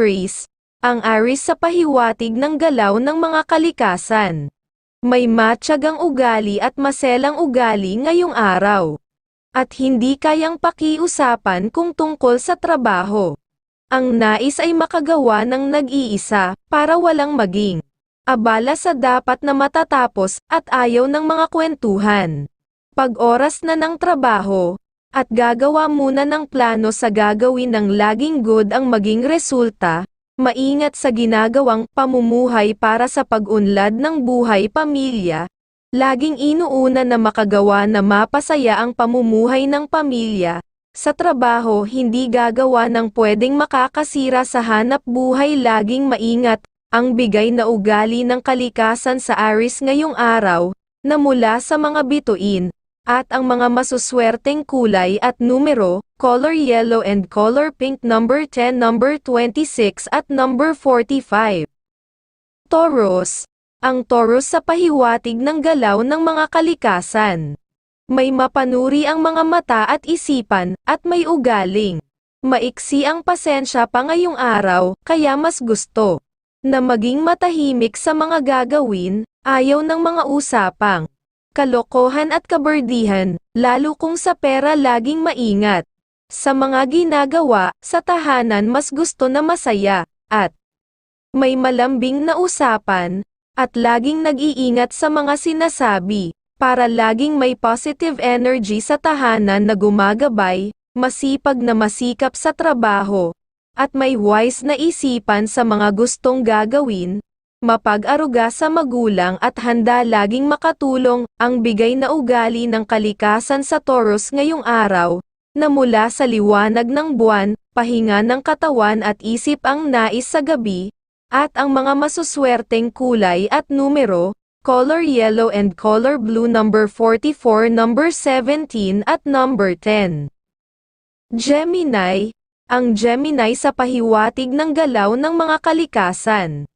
Aries, ang Aries sa pahiwatig ng galaw ng mga kalikasan. May matyagang ugali at maselang ugali ngayong araw. At hindi kayang pakiusapan kung tungkol sa trabaho. Ang nais ay makagawa ng nag-iisa, para walang maging abala sa dapat na matatapos, at ayaw ng mga kwentuhan. Pag oras na ng trabaho, at gagawa muna ng plano sa gagawin ng laging good ang maging resulta, maingat sa ginagawang pamumuhay para sa pag-unlad ng buhay pamilya, laging inuuna na makagawa na mapasaya ang pamumuhay ng pamilya, sa trabaho hindi gagawa ng pwedeng makakasira sa hanap buhay. Laging maingat, ang bigay na ugali ng kalikasan sa Aris ngayong araw, na mula sa mga bituin, at ang mga masuswerteng kulay at numero, color yellow and color pink number 10, number 26 at number 45. Taurus. Ang Taurus sa pahiwatig ng galaw ng mga kalikasan. May mapanuri ang mga mata at isipan, at may ugaling. Maiksi ang pasensya pa ngayong araw, kaya mas gusto na maging matahimik sa mga gagawin, ayaw ng mga usapang kalokohan at kaberdihan, lalo kung sa pera laging maingat. Sa mga ginagawa, sa tahanan mas gusto na masaya, at may malambing na usapan, at laging nag-iingat sa mga sinasabi, para laging may positive energy sa tahanan na gumagabay, masipag na masikap sa trabaho, at may wise na isipan sa mga gustong gagawin, mapag-aruga sa magulang at handa laging makatulong, ang bigay na ugali ng kalikasan sa Taurus ngayong araw, na mula sa liwanag ng buwan, pahinga ng katawan at isip ang nais sa gabi, at ang mga masuswerteng kulay at numero, color yellow and color blue number 44, number 17 at number 10. Gemini, ang Gemini sa pahiwatig ng galaw ng mga kalikasan.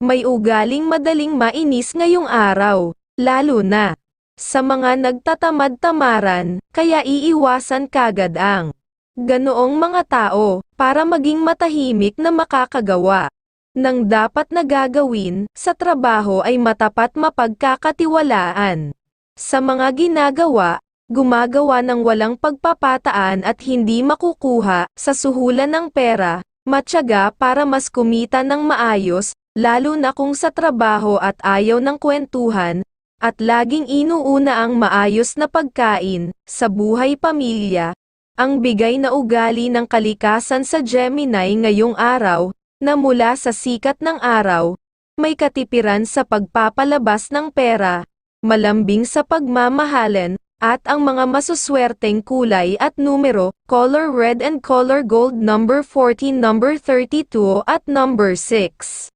May ugaling madaling mainis ngayong araw, lalo na sa mga nagtatamad-tamaran, kaya iiwasan kagad ang ganoong mga tao, para maging matahimik na makakagawa ng dapat na gagawin, sa trabaho ay matapat mapagkakatiwalaan. Sa mga ginagawa, gumagawa ng walang pagpapataan at hindi makukuha, sa suhulan ng pera, matyaga para mas kumita ng maayos, lalo na kung sa trabaho at ayaw ng kwentuhan, at laging inuuna ang maayos na pagkain, sa buhay pamilya, ang bigay na ugali ng kalikasan sa Gemini ngayong araw, na mula sa sikat ng araw, may katipiran sa pagpapalabas ng pera, malambing sa pagmamahalan, at ang mga masuswerteng kulay at numero, color red and color gold number 14, number 32 at number 6.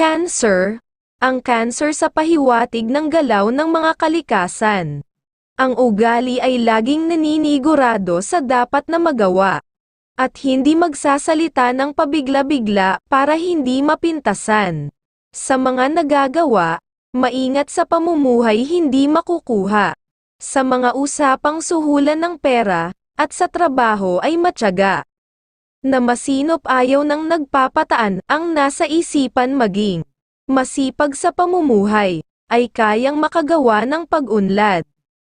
Cancer, ang cancer sa pahiwatig ng galaw ng mga kalikasan. Ang ugali ay laging naninigurado sa dapat na magawa. At hindi magsasalita ng pabigla-bigla para hindi mapintasan. Sa mga nagagawa, maingat sa pamumuhay hindi makukuha. Sa mga usapang suhulan ng pera, at sa trabaho ay matyaga na masinop ayaw ng nagpapataan ang nasa isipan maging masipag sa pamumuhay, ay kayang makagawa ng pag-unlad.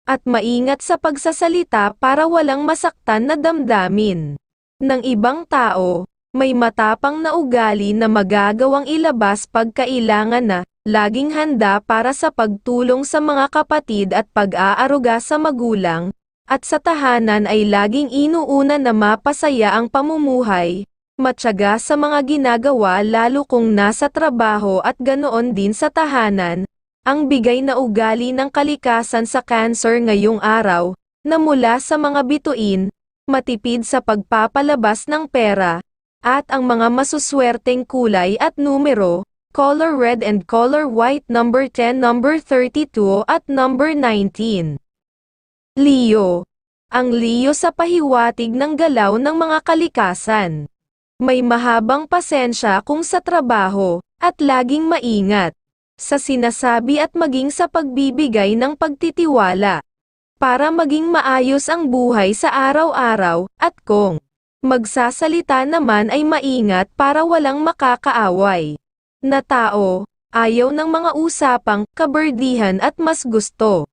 At maingat sa pagsasalita para walang masaktan na damdamin ng ibang tao, may matapang na ugali na magagawang ilabas pagkailangan na, laging handa para sa pagtulong sa mga kapatid at pag-aaruga sa magulang, at sa tahanan ay laging inuuna na mapasaya ang pamumuhay, matyaga sa mga ginagawa lalo kung nasa trabaho at ganoon din sa tahanan, ang bigay na ugali ng kalikasan sa cancer ngayong araw, na mula sa mga bituin, matipid sa pagpapalabas ng pera, at ang mga masuswerteng kulay at numero, color red and color white number 10 number 32 at number 19. Leo. Ang Leo sa pahiwatig ng galaw ng mga kalikasan. May mahabang pasensya kung sa trabaho, at laging maingat. Sa sinasabi at maging sa pagbibigay ng pagtitiwala. Para maging maayos ang buhay sa araw-araw, at kung Magsasalita naman ay maingat para walang makakaaway. Na tao, ayaw ng mga usapang kaberdihan at mas gusto.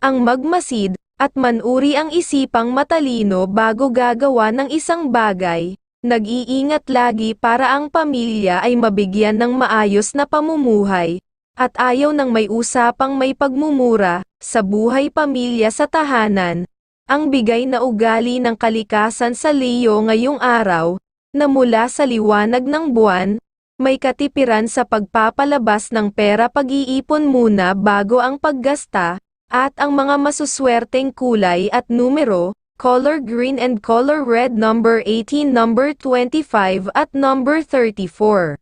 Ang magmasid, at manuri ang isipang matalino bago gagawa ng isang bagay, nag-iingat lagi para ang pamilya ay mabigyan ng maayos na pamumuhay, at ayaw ng may usapang may pagmumura, sa buhay pamilya sa tahanan, ang bigay na ugali ng kalikasan sa Leo ngayong araw, na mula sa liwanag ng buwan, may katipiran sa pagpapalabas ng pera pag-iipon muna bago ang paggasta, at ang mga masuswerteng kulay at numero, color green and color red number 18 number 25 at number 34.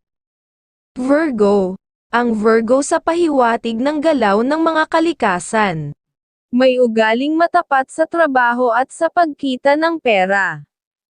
Virgo. Ang Virgo sa pahiwatig ng galaw ng mga kalikasan. May ugaling matapat sa trabaho at sa pagkita ng pera.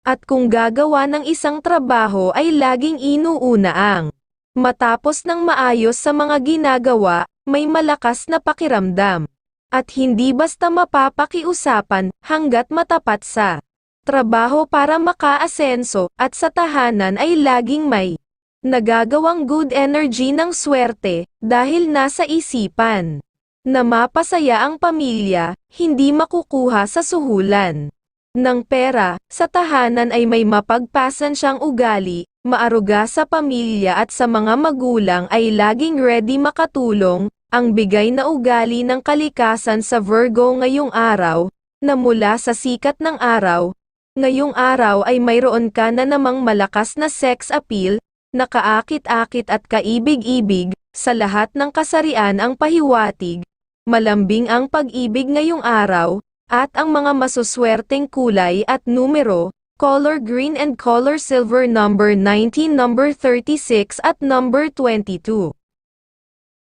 At kung gagawa ng isang trabaho ay laging inuuna ang matapos ng maayos sa mga ginagawa, may malakas na pakiramdam. At hindi basta mapapakiusapan hanggat matapat sa trabaho para makaasenso at sa tahanan ay laging may nagagawang good energy ng swerte dahil nasa isipan na mapasaya ang pamilya, hindi makukuha sa suhulan ng pera, sa tahanan ay may mapagpasan siyang ugali, maaruga sa pamilya at sa mga magulang ay laging ready makatulong, ang bigay na ugali ng kalikasan sa Virgo ngayong araw, na mula sa sikat ng araw, ngayong araw ay mayroon ka na namang malakas na sex appeal, nakaakit-akit at kaibig-ibig, sa lahat ng kasarian ang pahiwatig, malambing ang pag-ibig ngayong araw, at ang mga masuswerteng kulay at numero, color green and color silver number 19 number 36 at number 22.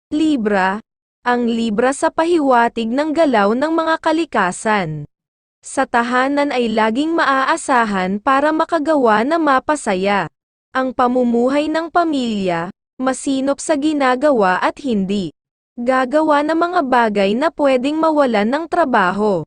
Libra, ang Libra sa pahiwatig ng galaw ng mga kalikasan. Sa tahanan ay laging maaasahan para makagawa na mapasaya. Ang pamumuhay ng pamilya, masinop sa ginagawa at hindi. Gagawa ng mga bagay na pwedeng mawalan ng trabaho.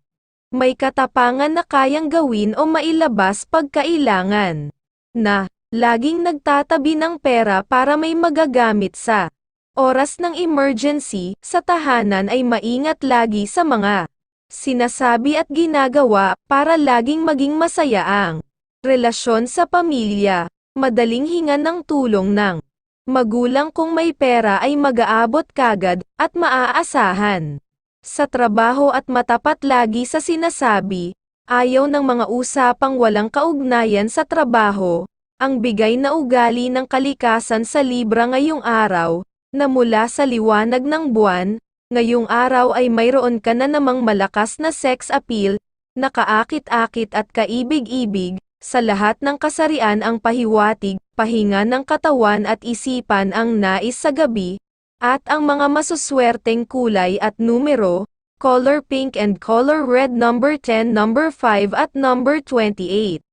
May katapangan na kayang gawin o mailabas pagkailangan. Na, laging nagtatabi ng pera para may magagamit sa oras ng emergency, sa tahanan ay maingat lagi sa mga sinasabi at ginagawa para laging maging masaya ang relasyon sa pamilya. Madaling hinga ng tulong ng magulang kung may pera ay mag-aabot kagad at maaasahan. Sa trabaho at matapat lagi sa sinasabi, ayaw ng mga usapang walang kaugnayan sa trabaho, ang bigay na ugali ng kalikasan sa Libra ngayong araw, na mula sa liwanag ng buwan, ngayong araw ay mayroon ka na namang malakas na sex appeal, nakaakit-akit at kaibig-ibig, sa lahat ng kasarian ang pahiwatig, pahinga ng katawan at isipan ang nais sa gabi, at ang mga masuswerteng kulay at numero, color pink and color red number 10 number 5 at number 28.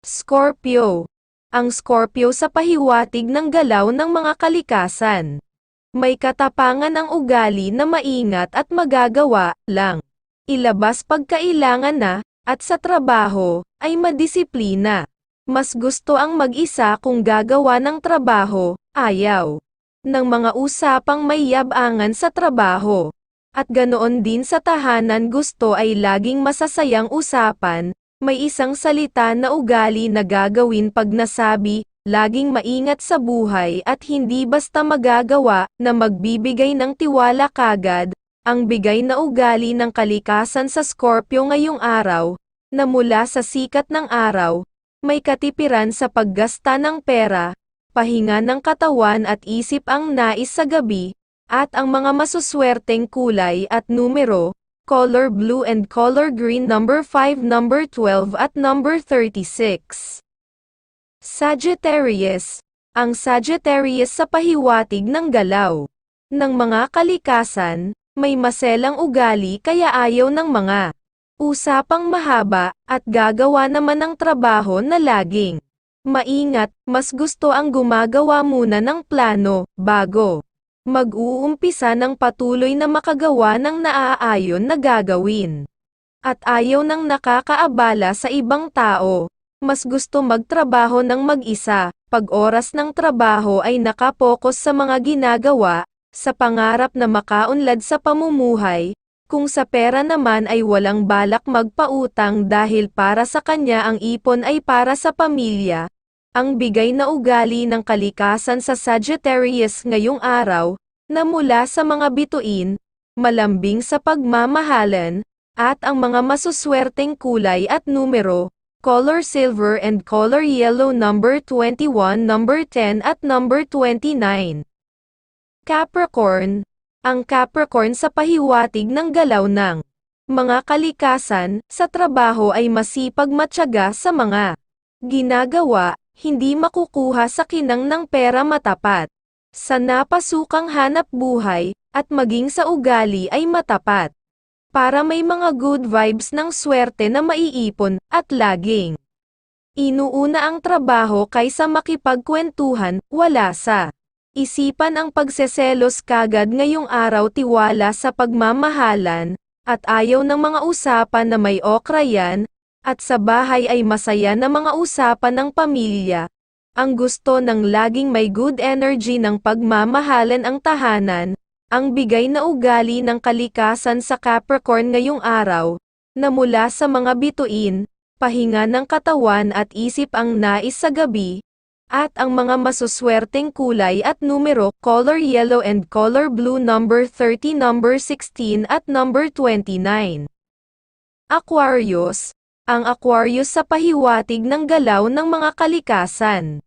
Scorpio. Ang Scorpio sa pahiwatig ng galaw ng mga kalikasan. May katapangan ang ugali na maingat at magagawa lang. Ilabas pagkailangan na, at sa trabaho, ay madisiplina. Mas gusto ang mag-isa kung gagawa ng trabaho, ayaw. Ng mga usapang may yabangan sa trabaho. At ganoon din sa tahanan gusto ay laging masasayang usapan, may isang salita na ugali na gagawin pag nasabi, laging maingat sa buhay at hindi basta magagawa na magbibigay ng tiwala kagad, ang bigay na ugali ng kalikasan sa Scorpio ngayong araw, na mula sa sikat ng araw, may katipiran sa paggasta ng pera, pahinga ng katawan at isip ang nais sa gabi, at ang mga masuswerteng kulay at numero, color blue and color green number 5 number 12 at number 36. Sagittarius, ang Sagittarius sa pahiwatig ng galaw. Ng mga kalikasan, may maselang ugali kaya ayaw ng mga usapang mahaba, at gagawa naman ng trabaho na laging maingat, mas gusto ang gumagawa muna ng plano, bago mag-uumpisa ng patuloy na makagawa ng naaayon na gagawin. At ayaw ng nakakaabala sa ibang tao, mas gusto magtrabaho ng mag-isa, pag oras ng trabaho ay nakapokus sa mga ginagawa, sa pangarap na makaunlad sa pamumuhay, kung sa pera naman ay walang balak magpautang dahil para sa kanya ang ipon ay para sa pamilya. Ang bigay na ugali ng kalikasan sa Sagittarius ngayong araw, na mula sa mga bituin, malambing sa pagmamahalan, at ang mga masuswerteng kulay at numero, color silver and color yellow number 21, number 10 at number 29. Capricorn, ang Capricorn sa pahiwatig ng galaw ng mga kalikasan sa trabaho ay masipag matyaga sa mga ginagawa, hindi makukuha sa kinang ng pera matapat. Sa napasukang hanap buhay, at maging sa ugali ay matapat. Para may mga good vibes ng swerte na maiipon, at laging inuuna ang trabaho kaysa makipagkwentuhan, wala sa isipan ang pagseselos kagad ngayong araw tiwala sa pagmamahalan, at ayaw ng mga usapan na may okra yan, at sa bahay ay masaya na mga usapan ng pamilya. Ang gusto ng laging may good energy ng pagmamahalan ang tahanan, ang bigay na ugali ng kalikasan sa Capricorn ngayong araw, na mula sa mga bituin, pahinga ng katawan at isip ang nais sa gabi, at ang mga masuswerteng kulay at numero, color yellow and color blue number 30, number 16 at number 29. Aquarius, ang Aquarius sa pahiwatig ng galaw ng mga kalikasan.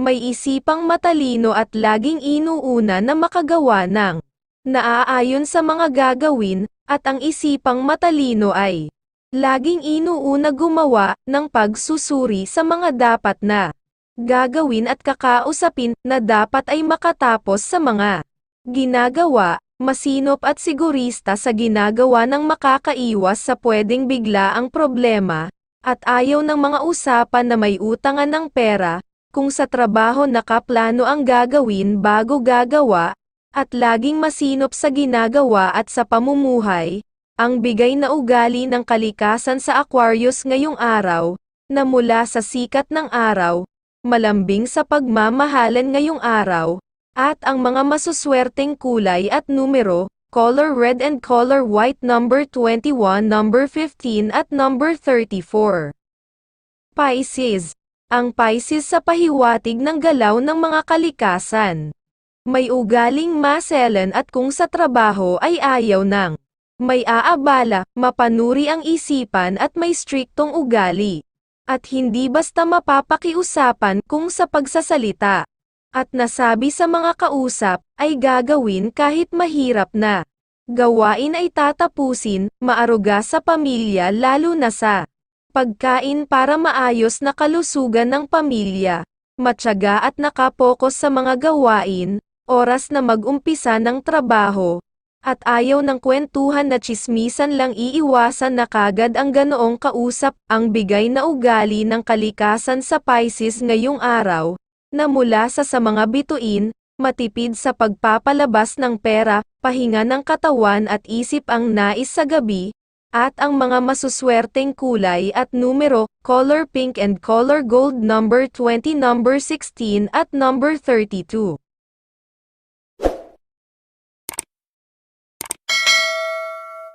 May isipang matalino at laging inuuna na makagawa ng naaayon sa mga gagawin, at ang isipang matalino ay laging inuuna gumawa ng pagsusuri sa mga dapat na gagawin at kakausapin na dapat ay makatapos sa mga ginagawa, masinop at sigurista sa ginagawa ng makakaiwas sa pwedeng bigla ang problema, at ayaw ng mga usapan na may utangan ng pera, kung sa trabaho nakaplano ang gagawin bago gagawa, at laging masinop sa ginagawa at sa pamumuhay, ang bigay na ugali ng kalikasan sa Aquarius ngayong araw, na mula sa sikat ng araw, malambing sa pagmamahalan ngayong araw, at ang mga masuswerteng kulay at numero, color red and color white number 21, number 15 at number 34. Pisces, ang Pisces sa pahiwatig ng galaw ng mga kalikasan. May ugaling maselan at kung sa trabaho ay ayaw ng may aabala, mapanuri ang isipan at may striktong ugali. At hindi basta mapapakiusapan kung sa pagsasalita. At nasabi sa mga kausap, ay gagawin kahit mahirap na. Gawain ay tatapusin, maaruga sa pamilya lalo na sa pagkain para maayos na kalusugan ng pamilya. Matyaga at nakapokus sa mga gawain, oras na mag-umpisa ng trabaho, at ayaw ng kwentuhan na chismisan lang iiwasan na kagad ang ganoong kausap, ang bigay na ugali ng kalikasan sa Pisces ngayong araw, na mula sa sa mga bituin, matipid sa pagpapalabas ng pera, pahinga ng katawan at isip ang nais sa gabi, at ang mga masuswerteng kulay at numero, color pink and color gold number 20 number 16 at number 32.